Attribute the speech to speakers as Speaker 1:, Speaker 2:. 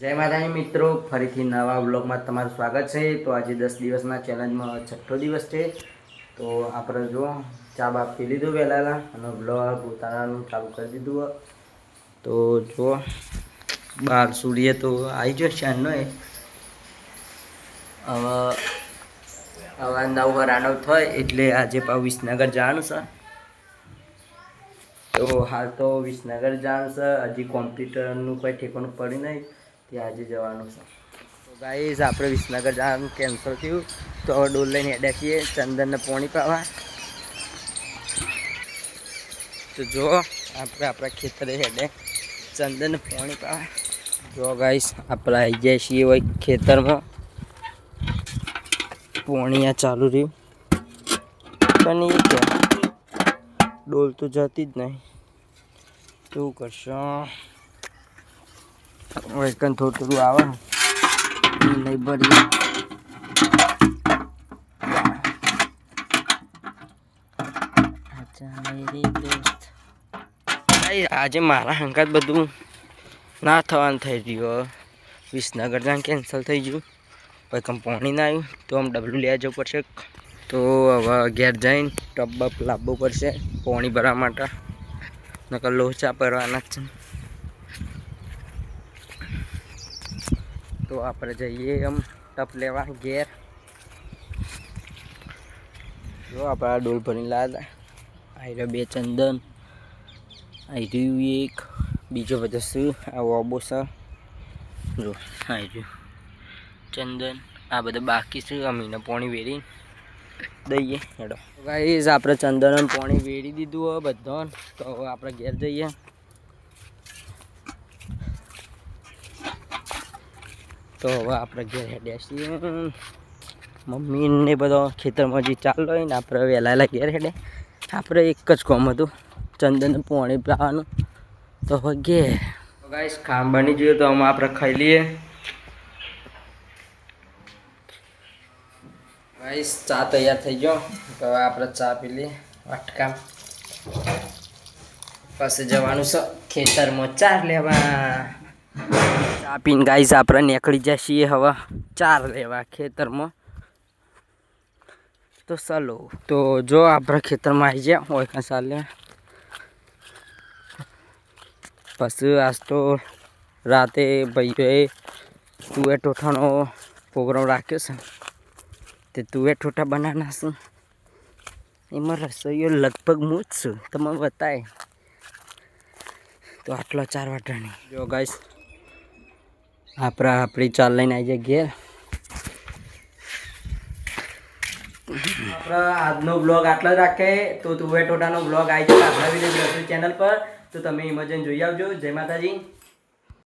Speaker 1: જય માતાજી મિત્રો, ફરીથી નવા બ્લોગમાં તમારું સ્વાગત છે. તો આજે દસ દિવસના ચેલેન્જમાં છઠ્ઠો દિવસ છે. તો આપણે જો ચા બાપ પી લીધું વહેલા અને બ્લોગ ઉતારવાનું ચાલુ કરી દીધું. તો જો બાર સૂર્ય તો આવી ગયો શાનનો એ. હવે હવે નવ રાણવ થાય એટલે આજે પાછું વિસનગર જવાનું છે. તો હાલ તો વિસનગર જવાનું છે. હજી કોમ્પ્યુટરનું કોઈ ઠેકાણું પડી નહીં. તે આજે જવાનું છે. તો ગાઈઝ આપણે વિસનગર જવાનું કેન્સલ થયું. તો હવે ડોલ લઈને હેડ્યા છીએ ચંદનને પોણી પાવા. તો જો, આપણે આપણા ખેતરે હેડે ચંદનને પોણી પાવા. જો ગાઈસ આપણે આવી જાય છીએ હોય ખેતરમાં. પોણીયા ચાલુ રહ્યું. પણ એ કે ડોલ તો જતી જ નહીં. શું કરશો? વૈકન થોડું થોડું આવે નહીં ભરીએ. ભાઈ આજે મારા હંકાત બધું ના થવાનું થઈ ગયું વિસનગર જાણ કેન્સલ થઈ ગયું. પછી કંપની ના આવ્યું તો આમ ડબલું લેવા જવું પડશે. તો હવે ઘેર જઈને ટબ બપ લાવવું પડશે પોણી ભરવા માટે. નકર લોચા ભરવાના જ છે. તો આપણે જઈએ એમ ટપ લેવા ઘેર. જો આપણા ડોલ ભરીને લાવ્યા આવી રહ્યો બે ચંદન. આવી રહ્યું એક. બીજો બધો શું? આ ઓબો જો આવી રહ્યું ચંદન. આ બધા બાકી છે, અમીને પોણી વેરી દઈએ. હેડો. ગાઈઝ આપણે ચંદન પોણી વેરી દીધું હોય બધો તો આપણે ઘેર જઈએ. તો હવે આપણે ઘેર બેસીએ છીએ. મમ્મી ને બધો ખેતરમાં જે ચાલલો હોય ને, આપણે વહેલા ઘેર હેડે આપણે એક જ કોમ હતું, ચંદન પોણી પાવાનું તો હવે ઘેર. ગાઈસ, ખામ બની જોઈએ તો આમાં આપણે ખાઈ લઈએ. ગાઈસ, ચા તૈયાર થઈ ગયો. તો હવે આપણે ચા પી લઈએ, વાટકામ. પાસે જવાનું છે ખેતરમાં ચાર લેવા. ચા ગાઈસ આપણે નીકળી જાય છીએ હવે ચાર લેવા ખેતરમાં. તો ચાલો, તો જો આપણે ખેતરમાં આવી ગયા, હોય કાં પછી આજ તો રાતે ભાઈઓએ તુએ ઠોઠાનો પ્રોગ્રામ રાખ્યો છે. તે તુએ ઠોઠા બનાવના છું. એમાં રસોઈઓ લગભગ હું જ છું, તમે બતાય. તો આટલો ચાર વાટાની. જો ગાઈસ આપણે આપણી ચાલ લઈને આવી જાય ઘેર આપણો આજનો બ્લોગ આટલો જ રાખે. તો તુવે ટોટાનો બ્લોગ આવી જાય આપણા વીડિયો ચેનલ પર. તો તમે ઇમેજન જોઈ આવજો. જય માતાજી.